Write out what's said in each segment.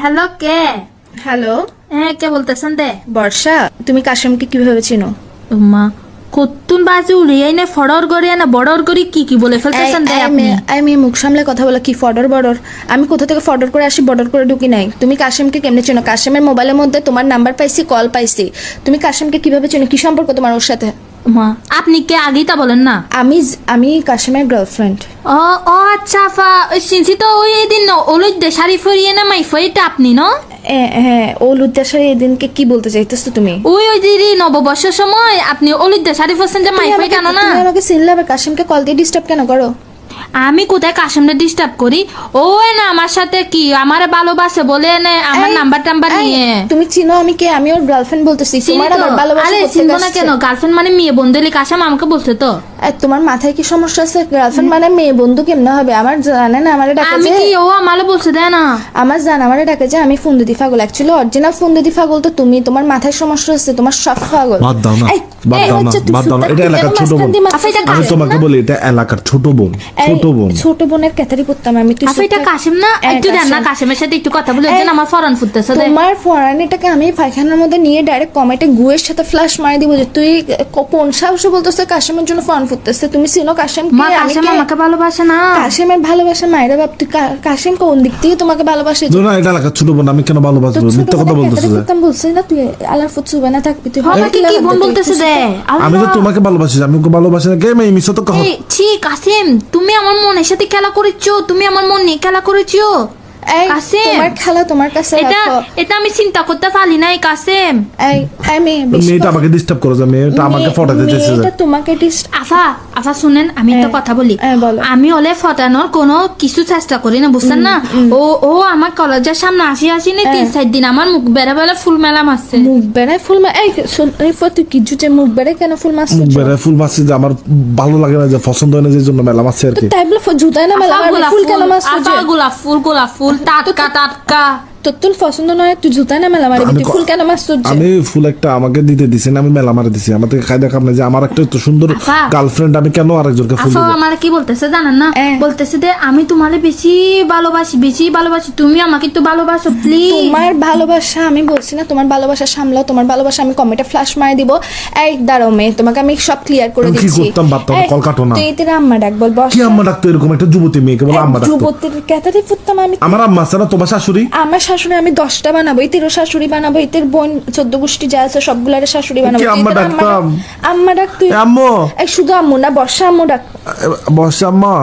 Hello কে? Hello. হ্যাঁ কে বলতেছেন দে? বর্ষা তুমি কাশেমকে কীভাবে চিনো? মা কত্তুন বাজে উড়িয়ে না ফড়র গড়িয়ে না বড়র গড়ি কি কি বলে ফেলতেছেন দে আপনি? আমি মুখ সামলে কথা বলা কি ফডর বর্ডর আমি কোথা থেকে ফডর করে আসি বর্ডর করে ঢুকি নাই। তুমি কাশেমকে কেমনে চেনো? কাশেমের মোবাইলের মধ্যে তোমার নাম্বার পাইছি কল পাইছি। তুমি কাশেমকে কীভাবে চেনো? কি সম্পর্ক তোমার ওর সাথে? মা আপনি কে আগেই তা বলেন না? আমি আমি কাশেমের গার্লফ্রেন্ড ও ও আচ্ছা ফা সিনসি তো ওই দিন ওলুদ ওলুই দে শাড়ি ফরিয়ে না মাই ফরিটা আপনি ন? হ্যাঁ ও লুদ্দাসারে এদিনকে কি বলতে চাইতেছো তুমি? ওই ওই দিদি নববর্ষের সময় আপনি ওলুই দে শাড়ি ফরছেন যে মাই কেন না? তুমি আমাকে সিনলাবে কাশেমকে কল দিয়ে ডিস্টার্ব কেন করো? আমি কোথায় কাশেমটা ডিস্টার্ব করি? ও না আমার সাথে কি? আমার ভালোবাসে বলে না আমার নাম্বার টাম্বার নিয়ে। তুমি চিনো আমি কে? আমি ওর গার্লফ্রেন্ড বলতেছি। তোমার ভালোবাসা আরে চিনবো না কেন? গার্লফ্রেন্ড মানে মেয়ে বন্ধুলি কাশাম আমাকে বলছে তো। তোমার মাথায় কি সমস্যা আছে? গার্লফ্রেন্ড মানে মেয়ে বন্ধু কেমনে হবে? আমার জানে না আমার ডাকে আমি কি ও আমারও বলছে দেয় না। আমার জান আমার ডাকে যে আমি ফোন দিদি পাগল। অ্যাকচুয়ালি অরিজিনাল ফোন দিদি পাগল তো তুমি। তোমার মাথায় সমস্যা আছে তোমার সব পাগল। বাদ দাও না বাদ দাও না বাদ দাও না। এটা এলাকার ছোট বোন। আমি তোমাকে বলি এটা এলাকার ছোট বোন। ছোট বোন। ছোট বোনের পড়তাম আমি। তুই এটা কাশিম না? একটু দেন না। কাশিমের সাথে একটু কথা বলে যেন আমার ফরান ফুটতেছে তোমার ফরানিটাকে আমি পায়খানার মধ্যে নিয়ে ডাইরেক্ট কমেটে গুয়ের সাথে ফ্লাশ মারি দিব যে তুই কোন সাহসে বলতেছে কাশেমের জন্য ফোন ফুটতেছে? তুমি চিনো কাশেম মা কে কাশিম আমাকে ভালোবাসে না। কাশেমের ভালোবাসা মায়েরা বাপ তুই কা- কাশেম কোন দিক থেকে তোমাকে ভালোবাসে? না এটা এলাকার ছোট বোন আমি কেন ভালোবাসবো? মিথ্যা কথা বলতেছে যে। ফুটতাম বলছি না তুই আলার না থাকবি তুই আমাকে কি বোন বলতেছে দে? আমি তো তোমাকে ভালোবাসি আমি ওকে ভালোবাসি না কে মেয়ে মিশো তো কহ। কাসিম তুমি আমার মনের সাথে খেলা করেছ? তুমি আমার মন নিয়ে খেলা করেছ? এই কাসেম। তোমার খেলা তোমার কাছে এটা এটা আমি চিন্তা করতে পারি নাই কাসেম। এই এই মেয়ে মেয়েটা আমাকে ডিস্টার্ব করে যে মেয়েটা আমাকে ফটাতে মেয়েটা তোমাকে ডিস্ট- আফা আফা শুনেন আমি তো কথা বলি। আমি ওলে ফটানোর কোনো কিছু চেষ্টা করি না বুঝছেন না? ও ও আমার কলেজের সামনে আসি আসি নি তিন চার দিন আমার মুখ বেড়া বেড়া ফুল মেলা মারছে মুখ বেড়ায় ফুল মা এই শোন এই ফ- তুই কি জুটে মুখ বেড়ায় কেন ফুল মাছ মুখ বেড়ায় ফুল মারছি যে আমার ভালো লাগে না যে পছন্দ হয় না যে জন্য মেলা মারছি আর কি। তাই বলে জুতায় না মেলা গোলাপ ফুল কেন মাছ আফা গোলাপ ফুল গোলাপ ফুল। Tatka, tatka. তোর তোর পছন্দ নয় তুই জুতায় না মেলা তুই ফুল কেন আমি ফুল একটা আমাকে দিতে দিছি না আমি মেলা মারে দিছি। আমার থেকে খাই দেখাম না যে আমার একটা এত সুন্দর গার্লফ্রেন্ড আমি কেন আরেকজনকে ফুল দেবো? আমার কি বলতেছে জানেন না। বলতেছে যে আমি তোমারে বেশি ভালোবাসি বেশি ভালোবাসি তুমি আমাকে একটু ভালোবাসো প্লিজ তোমার ভালোবাসা আমি বলছি না তোমার ভালোবাসা সামলাও তোমার ভালোবাসা আমি কমেটে ফ্লাশ মারে দিব। এই দাঁড়াও মেয়ে তোমাকে আমি সব ক্লিয়ার করে আমি কি দিচ্ছি। করতাম ভাবতাম, এই, কল কাটো না। তুই এতে আম্মা ডাক বল বস। কি আম্মা ডাকতো এরকম একটা যুবতী মেয়েকে বলো আম্মা ডাকতো যুবতীর ক্যাথারি ফুটতাম আমি? আমার আম্মা আছে না তোমার শাশুড়ি? আমার শাশুড়ি আমি দশটা বানাবো ইতেরও শাশুড়ি বানাবো ইতের বোন চোদ্দ গোষ্ঠী যা আছে সবগুলার শাশুড়ি বানাবো। আম্মা ডাকতাম? ডাক- আম্মা ডাক তুই। আম্মু। এই শুধু আম্মু না বর্ষা আম্মু ডাক। বসে আম্মা।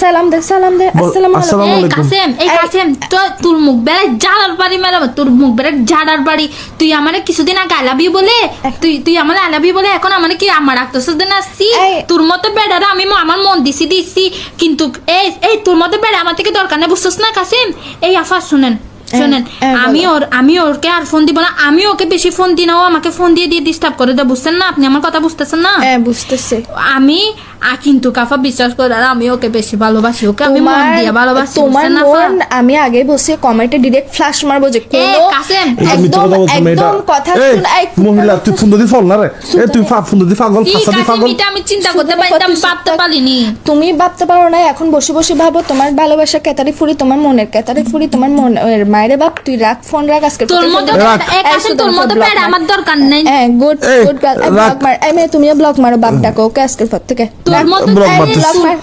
সালাম দে সালাম দে আসসালামু আলাইকুম। এই কাসেম এই কাসেম তো তোর মুখ বেড়ে জাড়ার বাড়ি মেলাম তোর মুখ বেড়ে জাড়ার বাড়ি। তুই আমারে কিছুদিন আগে আলাবি বলে তুই তুই আমার আলাবি বলে এখন আমার কি আমার রাখতেছ না সি তোর মতো বেড়ারা আমি আমার মন দিছি দিছি কিন্তু এই এই তোর মতো বেড়া আমার থেকে দরকার নেই বুঝছস না কাসেম? এই আফা শুনেন। শুনেন এই বলো। আমি ওর আমি ওরকে আর ফোন দিব না আমি ওকে বেশি ফোন দিই না ও আমাকে ফোন দিয়ে দিয়ে ডিস্টার্ব করে দেয় বুঝছেন না আপনি? আমার কথা বুঝতেছেন না? হ্যাঁ বুঝতেছি। আমি আ, কিন্তু কাফা বিশ্বাস করে আমি ওকে বেশি ভালোবাসি ওকে আমি মন দিয়ে ভালোবাসি তোমার? মন আমি আগে বসে কমেন্টে ডিরেক্ট ফ্লাশ মারবো যে একদম একদম কথা শুন এই মহিলা তুই ফোন দি ফল না রে। এ তুই ফা ফোন দি পাগল ফাঁসা দি পাগল। এটা আমি চিন্তা করতে পারতাম ভাবতে পারিনি। তুমি ভাবতে পারো না এখন বসে বসে ভাবো তোমার ভালোবাসা কেতারি ফুরি তোমার মনের কেতারি ফুরি তোমার মনের এর মায়েরে বাপ তুই রাখ ফোন রাখ আজকে তোর মতো এক আছে তোর মতো প্যাড আমার দরকার নেই। হ্যাঁ গুড গুড গার্ল। ব্লক মার। এই তুমিও ব্লক মারো বাপ ডাকো ওকে আজকের পর থেকে তোর। মতো ব্লক মার